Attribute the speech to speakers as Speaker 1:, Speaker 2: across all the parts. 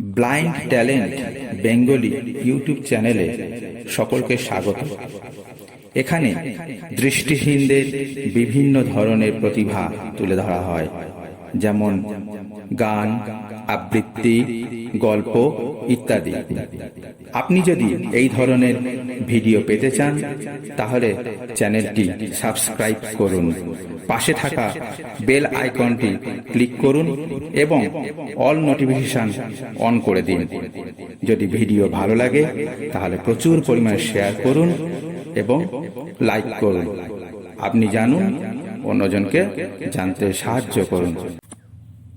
Speaker 1: Blind talent Bengali YouTube চ্যানেলে সকলকে স্বাগত। এখানে দৃষ্টিহীনদের বিভিন্ন ধরনের প্রতিভা তুলে ধরা হয়। যেমন গান, আবৃত্তি, গল্প ইত্যাদি। আপনি যদি এই ধরনের ভিডিও পেতে চান, তাহলে চ্যানেলটি সাবস্ক্রাইব করুন। পাশে থাকা বেল আইকনটি ক্লিক করুন এবং অল নোটিফিকেশান অন করে দিন। যদি ভিডিও ভালো লাগে, তাহলে প্রচুর পরিমাণে শেয়ার করুন এবং লাইক করুন। আপনি জানুন, অন্যজনকে জানতে সাহায্য করুন।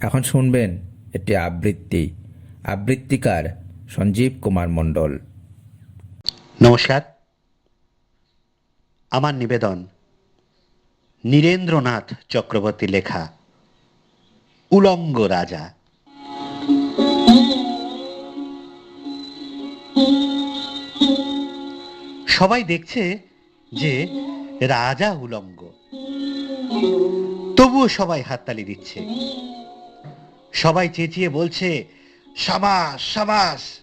Speaker 1: এখন শুনবেন একটি আবৃত্তি। আবৃত্তিকার সঞ্জীব কুমার মণ্ডল।
Speaker 2: নমস্কার। আমার নিবেদন নীরেন্দ্রনাথ চক্রবর্তী লেখা, উলঙ্গ রাজা। সবাই দেখছে যে রাজা উলঙ্গ। তবুও সবাই হাততালি দিচ্ছে। সবাই চেঁচিয়ে বলছে, সাবাস সাবাস।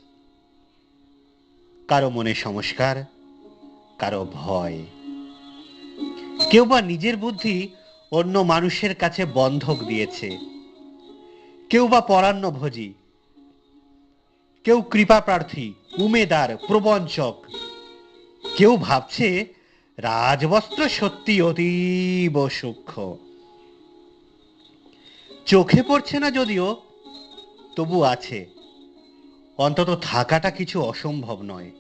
Speaker 2: কারও মনে সংস্কার, কারও ভয়। কেউ বা নিজের বুদ্ধি অন্য মানুষের কাছে বন্ধক দিয়েছে। কেউ বা পরান্ন ভোজি কেউ কৃপা প্রার্থী উমেদার, প্রবঞ্চক। কেউ ভাবছে রাজবস্ত্র সত্যি অতীব সূক্ষ্ম। চোখে পড়ছে না যদিও, তবু আছে। অন্তত থাকাটা কিছু অসম্ভব নয়।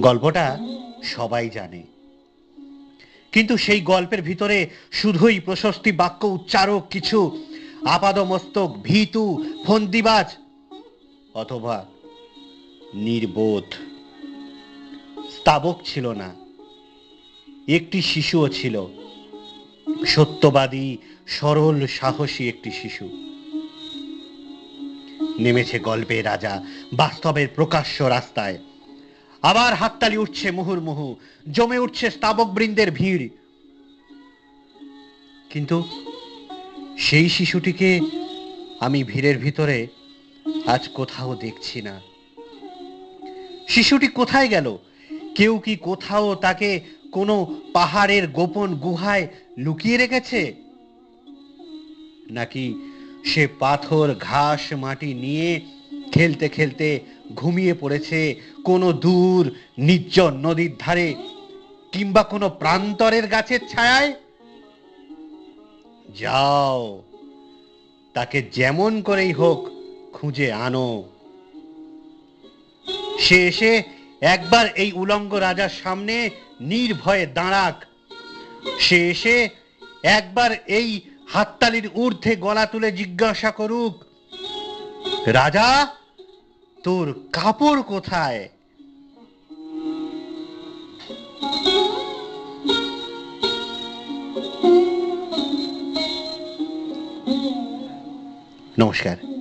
Speaker 2: গল্পটা সবাই জানে। কিন্তু সেই গল্পের ভিতরে শুধুই প্রশস্তি বাক্য উচ্চারক কিছু আপাদমস্তক, ভীতু, ফন্দিবাজ অথবা নির্বোধ। স্তাবক ছিল না। একটি শিশুও ছিল। সত্যবাদী, সরল, সাহসী একটি শিশু। নেমেছে গল্পে রাজা, বাস্তবের প্রকাশ্য রাস্তায়। আবার হাততালি উঠছে মুহুর্মুহু জমে উঠছে স্তাবক বৃন্দের ভিড়। কিন্তু সেই শিশুটিকে আমি ভিড়ের ভিতরে আজ কোথাও দেখছি না। শিশুটি কোথায় গেল? কেউ কি কোথাও তাকে কোনো পাহাড়ের গোপন গুহায় লুকিয়ে রেখেছে? নাকি সে পাথর, ঘাস, মাটি নিয়ে খেলতে খেলতে ঘুমিয়ে পড়েছে কোনো দূর, নির্জন নদীর ধারে কিংবা কোনো প্রান্তরের গাছের ছায়ায়। যাও, তাকে যেমন করেই হোক খুঁজে আনো। সে এসে একবার এই উলঙ্গ রাজার সামনে নির্ভয়ে দাঁড়াক। সে এসে একবার এই হাততালির ঊর্ধ্বে গলা তুলে জিজ্ঞাসা করুক রাজা তোর কাপড় কোথায়? নমস্কার।